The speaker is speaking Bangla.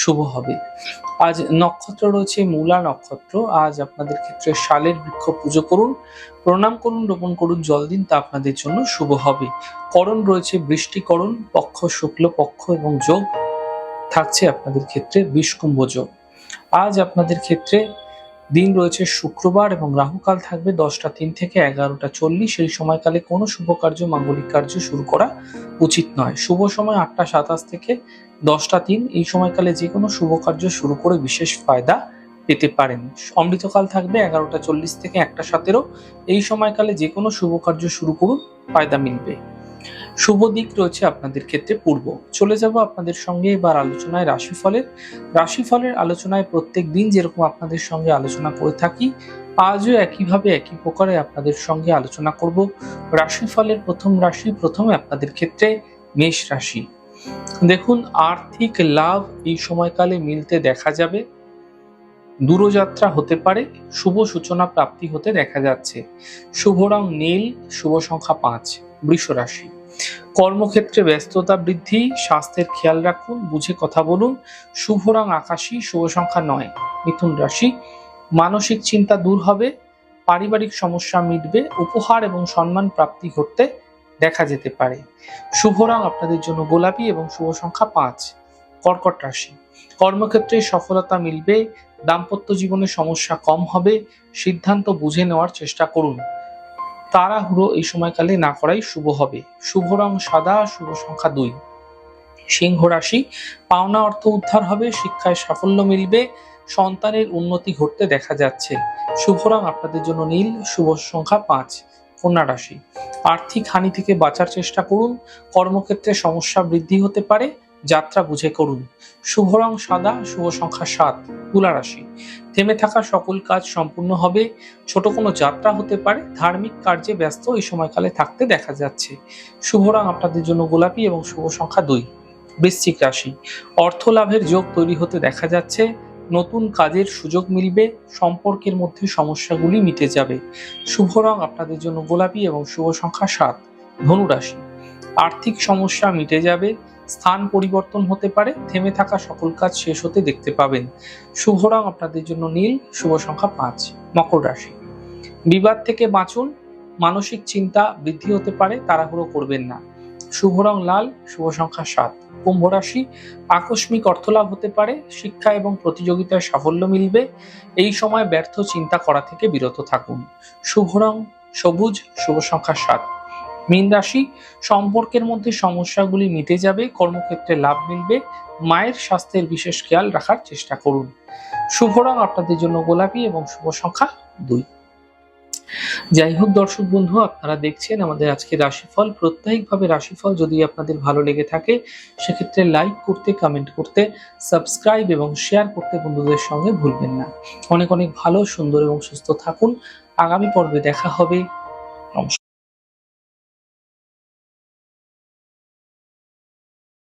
শুভ হবে। আজ নক্ষত্র রয়েছে, মূলা নক্ষত্র। আজ আপনাদের ক্ষেত্রে শালের বৃক্ষ পুজো করুন, প্রণাম করুন, রোপণ করুন, জল দিন, তা আপনাদের জন্য শুভ হবে। করণ রয়েছে বৃষ্টিকরণ পক্ষ শুক্ল, পক্ষ এবং যোগ থাকছে আপনাদের ক্ষেত্রে বিষকুম্ভ যোগ। আজ আপনাদের ক্ষেত্রে দিন রয়েছে শুক্রবার এবং রাহুকাল থাকবে দশটা তিন থেকে এগারোটা চল্লিশ। এই সময়কালে কোনো শুভ কার্য, মাঙ্গলিক কার্য শুরু করা উচিত নয়। শুভ সময় আটটা সাতাশ থেকে দশটা তিন। এই সময়কালে যে কোনো শুভ কার্য শুরু করে বিশেষ ফায়দা পেতে পারেন। অমৃতকাল থাকবে এগারোটা চল্লিশ থেকে একটা সতেরো। এই সময়কালে যে কোনো শুভ কার্য শুরু করুন, ফায়দা মিলবে। শুভ দিক রয়েছে আপনাদের ক্ষেত্রে পূর্ব। চলে যাব আপনাদের সঙ্গে এবার আলোচনায় রাশিফলের। রাশিফলের আলোচনায় প্রত্যেক দিন যেরকম আপনাদের সঙ্গে আলোচনা করে থাকি, আজও একইভাবে একই প্রকারে আপনাদের সঙ্গে আলোচনা করব। রাশিফলের প্রথম রাশি প্রথমে আপনাদের ক্ষেত্রে মেষ রাশি। দেখুন, আর্থিক লাভ এই সময়কালে মিলতে দেখা যাবে। দূরযাত্রা হতে পারে, শুভ সূচনা প্রাপ্তি হতে দেখা যাচ্ছে। শুভ রং নীল, শুভ সংখ্যা পাঁচ, বৃষ রাশি। কর্মক্ষেত্রে ব্যস্ততা বৃদ্ধি, স্বাস্থ্যের খেয়াল রাখুন, বুঝে কথা বলুন। শুভ রং আকাশী, শুভ সংখ্যা নয়, মিথুন রাশি। মানসিক চিন্তা দূর হবে, পারিবারিক সমস্যা মিটবে, উপহার এবং সম্মান প্রাপ্তি ঘটতে দেখা যেতে পারে। শুভ রং আপনাদের জন্য গোলাপি এবং শুভ সংখ্যা পাঁচ, কর্কট রাশি। কর্মক্ষেত্রে সফলতা মিলবে, দাম্পত্য জীবনে সমস্যা কম হবে, সিদ্ধান্ত বুঝে নেওয়ার চেষ্টা করুন। তাড়াহুড়ো এই সময়কালে না করাই শুভ হবে। শুভ রং সাদা, শুভ সংখ্যা দুই। সিংহ রাশি, পাওনা অর্থ উদ্ধার হবে, শিক্ষায় সাফল্য মিলবে, সন্তানের উন্নতি ঘটতে দেখা যাচ্ছে। শুভ রং আপনাদের জন্য নীল, শুভ সংখ্যা পাঁচ, কন্যা রাশি। আর্থিক হানি থেকে বাঁচার চেষ্টা করুন, কর্মক্ষেত্রে সমস্যা বৃদ্ধি হতে পারে যাত্রা বুঝে করুন। শুভ রং সাদা, শুভ সংখ্যা সাত, তুলা রাশি। থেমে থাকা সকল কাজ সম্পূর্ণ হবে। ছোট কোনো যাত্রা হতে পারে। ধার্মিক কার্যে ব্যস্ত এই সময়কালে থাকতে দেখা যাচ্ছে। শুভ রং আপনাদের জন্য গোলাপি এবং শুভ সংখ্যা দুই। বৃশ্চিক রাশি। অর্থ লাভের যোগ তৈরি হতে দেখা যাচ্ছে। নতুন কাজের সুযোগ মিলবে। সম্পর্কের মধ্যে সমস্যাগুলি মিটে যাবে। শুভ রং আপনাদের জন্য গোলাপি এবং শুভ সংখ্যা সাত ধনুরাশি আর্থিক সমস্যা মিটে যাবে। স্থান পরিবর্তন হতে পারে, থেমে থাকা সকল কাজ শেষ হতে দেখতে পাবেন। শুভ রং আপনাদের জন্য নীল, শুভ সংখ্যা পাঁচ, মকর রাশি। বিবাদ থেকে বাঁচুন, মানসিক চিন্তা বৃদ্ধি হতে পারে, তাড়াহুড়ো করবেন না। শুভ রং লাল, শুভ সংখ্যা সাত, কুম্ভ রাশি, আকস্মিক অর্থলাভ হতে পারে, শিক্ষা এবং প্রতিযোগিতায় সাফল্য মিলবে। এই সময় ব্যর্থ চিন্তা করা থেকে বিরত থাকুন। শুভ রং সবুজ, শুভ সংখ্যা সাত। মীন রাশি, সম্পর্কের মধ্যে সমস্যাগুলি মিটে যাবে, কর্মক্ষেত্রে লাভ মিলবে, মায়ের স্বাস্থ্যের বিশেষ খেয়াল রাখার চেষ্টা করুন। শুভ রং আপনাদের জন্য গোলাপি এবং শুভ সংখ্যা দুই। যাই হোক দর্শক বন্ধু, আপনারা দেখছেন আমাদের আজকে রাশিফল। প্রত্যাহিকভাবে রাশিফল যদি আপনাদের ভালো লেগে থাকে, সেক্ষেত্রে লাইক করতে কমেন্ট করতে সাবস্ক্রাইব এবং শেয়ার করতে বন্ধুদের সঙ্গে ভুলবেন না। অনেক অনেক ভালো, সুন্দর এবং সুস্থ থাকুন। আগামী পর্বে দেখা হবে।